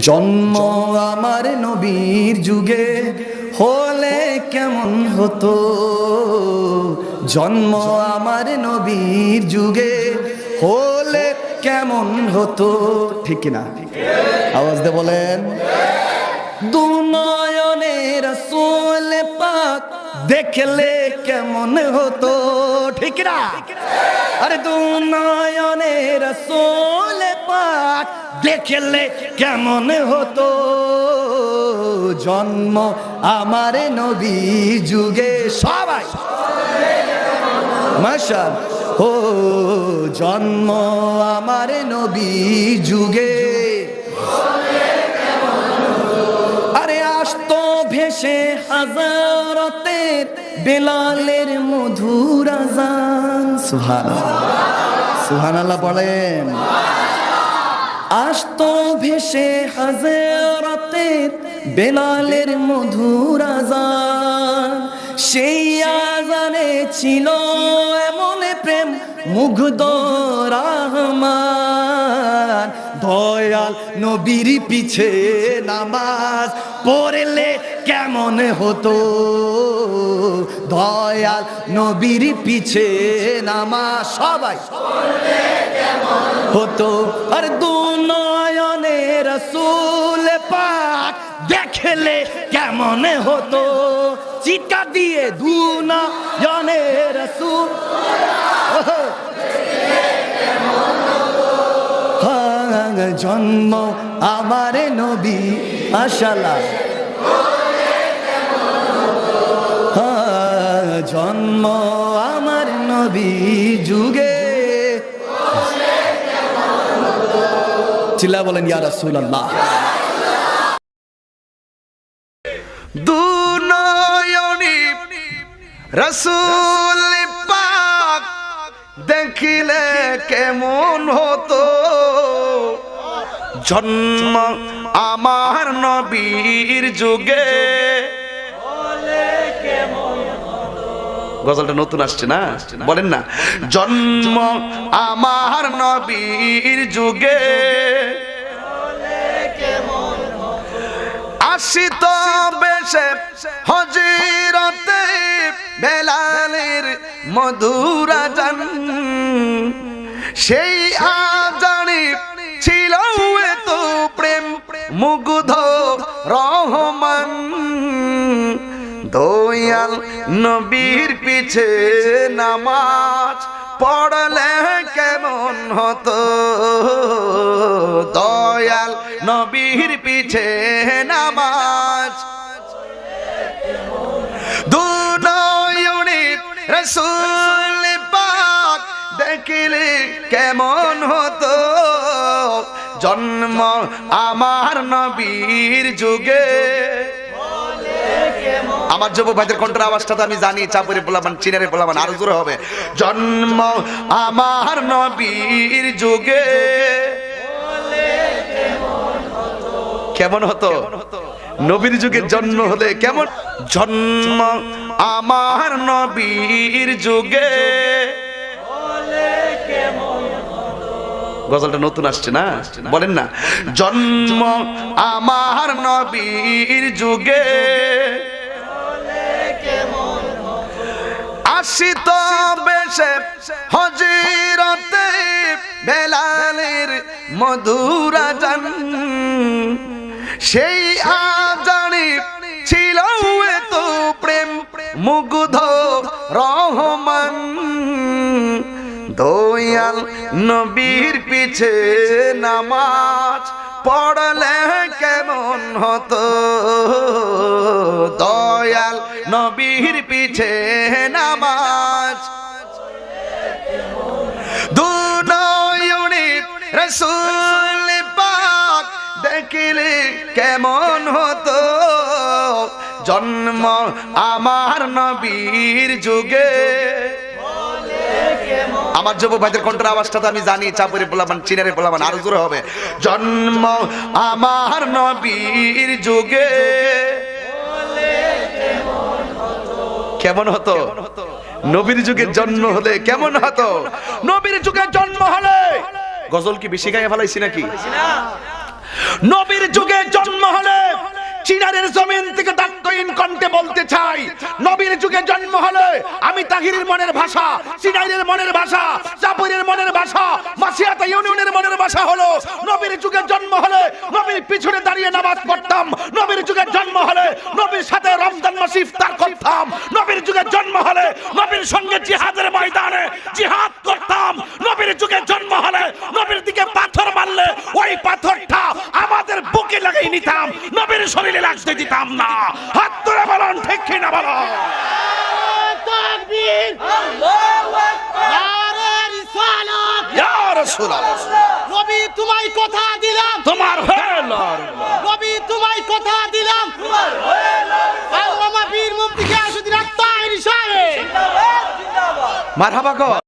জন্ম আমার নবীর যুগে হলে কেমন হতো? জন্ম আমার নবীর যুগে হলে কেমন হতো? ঠিক কিনা? আওয়াজ দে বলেন পাক দেখলে কেমন হতো? ঠিক না আরে দুনয়নের সোল পাক দেখলে কেমন হতো? জন্ম আমার নবী যুগে সবাই। মাশাল ও জন্ম আমার নবী যুগে ভেসে হাজারতের বেলালের মধুর আজান। সুহান সুহান আল্লাহ বলেন আসতো ভেসে হাজারতের বেলালের মধুর আজান। সেই আজানে ছিল এমন প্রেম, মুগ্ধ রহমান। দয়াল নবীর পিছে নামাজ পড়লে কেমন হতো? দয়াল নবীর পিছে নামাজ সবাই হতো। আর দু নয়নে রসুল পাক দেখলে কেমন হতো? চিটা দিয়ে দু নয়নে রসুল জন্ম আমার নবী আশালা হ্যাঁ, জন্ম আমার নবী যুগে। চিল্লা বলেন ইয়া রাসূলুল্লাহ। দুনয়নি রসুল পাক দেখিলে কেমন হতো? জন্ম আমার নবীর যুগে। গজলটা নতুন আসছে না? বলেন না। জন্ম আমার নবীর যুগে। আসিত বেশে হজিরতে বেলালের মধুরা জান সেই মুগ্ধ রহমান, দয়াল নবীর পিছে নামাজ পড়লে কেমন হতো? দয়াল নবীর পিছে নামাজ রসুল পাক দেখিলে কেমন হতো? জন্ম আমার নবীর যুগে। আমার যুব ভাইদের কণ্ঠের আওয়াজটা তো আমি জানি, চাপুরে বলামান চিনারে বলামান আরও জোরে হবে। জন্ম আমার নবীর যুগে। কেমন হতো? নবীর যুগে জন্ম হলে কেমন? জন্ম আমার নবীর যুগে। গজলটা নতুন আসছে না? বলেন না। জন্ম আমার নবীর যুগে। আসিত বেশে হজিরতে বেলালের মধুরা জান সেই আজানি ছিল তো প্রেম, মুগ্ধ রহমান। দয়াল নবীর পিছে নামাজ পড়লে কেমন হতো? দয়াল নবীর পিছে নামাজ। রসুল পাক দেখিলে কেমন হতো? জন্ম আমার নবীর যুগে। আমার যুব ভাইদের কণ্ঠের আওয়াজটা তো আমি জানি চাপুরে বলামান চিনারে বলামান আরও জোরে হবে। জন্ম আমার নবীর যুগে। কেমন হতো? নবীর যুগে জন্ম হলে কেমন হতো? নবীর যুগে জন্ম হলে। গজল কি বেশি গায়ে ফেলাইছি নাকি? নবীর যুগে জন্ম হলে চিনারের জমিন থেকে ডাক্তইন কণ্ঠে বলতে চাই। নবীর যুগে জন্ম হলে আমি তাহিরের মনের ভাষা চিনাইরের মনের ভাষা চাপুরের মনের ভাষা, মাসিয়াতা ইউনিয়নের মনের ভাষা হলো নবীর যুগে জন্ম হলে নবীর পিছনে দাঁড়িয়ে নামাজ পড়তাম। নবীর যুগে জন্ম হলে নবীর সাথে রমজান মাসে ইফতার করতাম। নবীর যুগে জন্ম হলে নবীর সঙ্গে জিহাদের ময়দানে জিহাদ দিতাম না। হাত ধরে বলুন ঠিক কি না বলো নবী তোমায় কথা দিলাম। তোমার হয়ে নবী তোমায় কথা দিলাম। আল্লামা বীর মুফতি গিয়াসউদ্দিন আত্মাহির সাহেব। মারহাবা কর